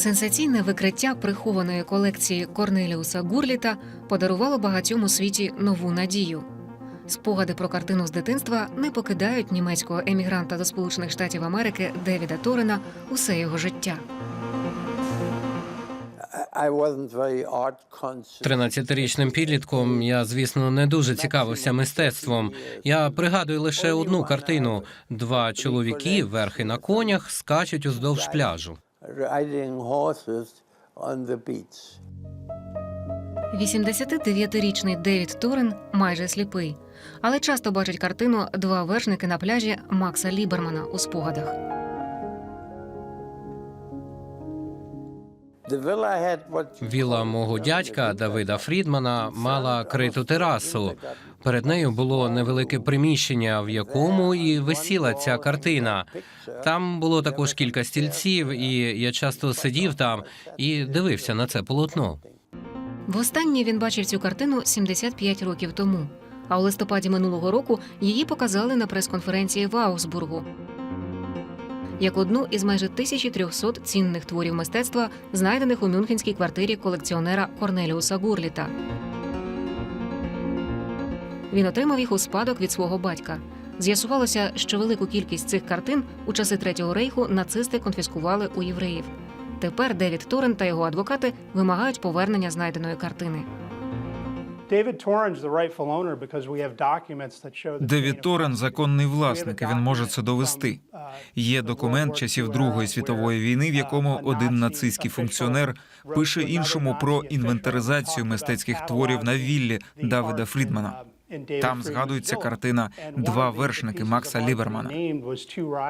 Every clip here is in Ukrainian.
Сенсаційне викриття прихованої колекції Корнеліуса Гурліта подарувало багатьом у світі нову надію. Спогади про картину з дитинства не покидають німецького емігранта до Сполучених Штатів Америки Девіда Торена усе його життя. I wasn't very art conscious. 13-річним підлітком я, звісно, не дуже цікавився мистецтвом. Я пригадую лише одну картину: два чоловіки, верхи на конях, скачуть уздовж пляжу. Riding horses on the beach. 89-річний Девід Торен майже сліпий, але часто бачить картину Два вершники на пляжі Макса Лібермана у спогадах. Віла мого дядька Давида Фрідмана мала криту терасу. Перед нею було невелике приміщення, в якому і висіла ця картина. Там було також кілька стільців, і я часто сидів там і дивився на це полотно. Востаннє він бачив цю картину 75 років тому. А у листопаді минулого року її показали на прес-конференції в Аусбургу як одну із майже 1300 цінних творів мистецтва, знайдених у мюнхенській квартирі колекціонера Корнеліуса Гурліта. Він отримав їх у спадок від свого батька. З'ясувалося, що велику кількість цих картин у часи Третього рейху нацисти конфіскували у євреїв. Тепер Девід Торрен та його адвокати вимагають повернення знайденої картини. Девід Торрен законний власник, і він може це довести. Є документ часів Другої світової війни, в якому один нацистський функціонер пише іншому про інвентаризацію мистецьких творів на віллі Давида Фрідмана. Там згадується картина Два вершники Макса Лібермана.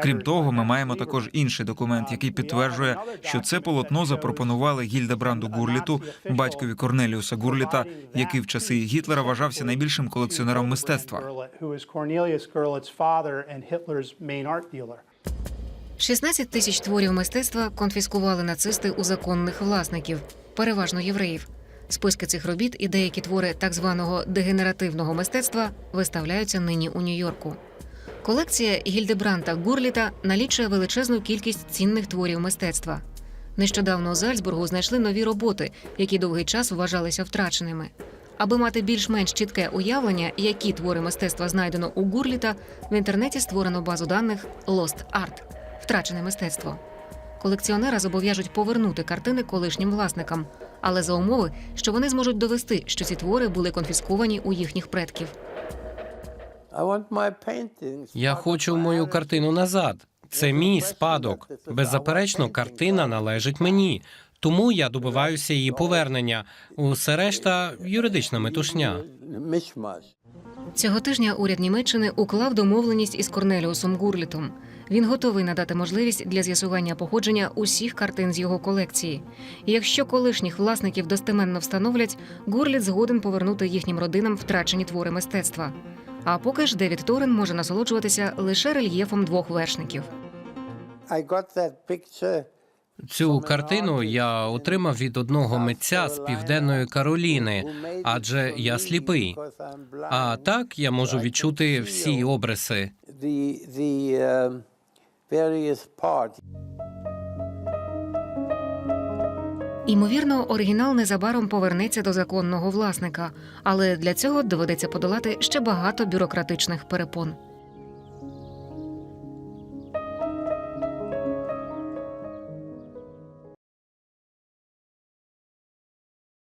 Крім того, ми маємо також інший документ, який підтверджує, що це полотно запропонували Гільдебранду Гурліту, батькові Корнеліуса Гурліта, який в часи Гітлера вважався найбільшим колекціонером мистецтва. Who is Cornelius Gurlitt's father and Hitler's main art dealer. 16 тисяч творів мистецтва конфіскували нацисти у законних власників, переважно євреїв. Списки цих робіт і деякі твори так званого дегенеративного мистецтва виставляються нині у Нью-Йорку. Колекція Гільдебранта Гурліта налічує величезну кількість цінних творів мистецтва. Нещодавно у Зальцбургу знайшли нові роботи, які довгий час вважалися втраченими. Аби мати більш-менш чітке уявлення, які твори мистецтва знайдено у Гурліта, в інтернеті створено базу даних Lost Art – втрачене мистецтво. Колекціонера зобов'яжуть повернути картини колишнім власникам, але за умови, що вони зможуть довести, що ці твори були конфісковані у їхніх предків. Я хочу мою картину назад. Це мій спадок. Беззаперечно, картина належить мені. Тому я добиваюся її повернення. Усе решта юридична метушня. Цього тижня уряд Німеччини уклав домовленість із Корнеліусом Гурлітом. Він готовий надати можливість для з'ясування походження усіх картин з його колекції. І якщо колишніх власників достеменно встановлять, Гурліт згоден повернути їхнім родинам втрачені твори мистецтва. А поки ж Девід Торен може насолоджуватися лише рельєфом двох вершників. I got that picture. Цю картину я отримав від одного митця з південної Кароліни, адже я сліпий. А так я можу відчути всі обриси. Parts. Імовірно, оригінал незабаром повернеться до законного власника, але для цього доведеться подолати ще багато бюрократичних перепон.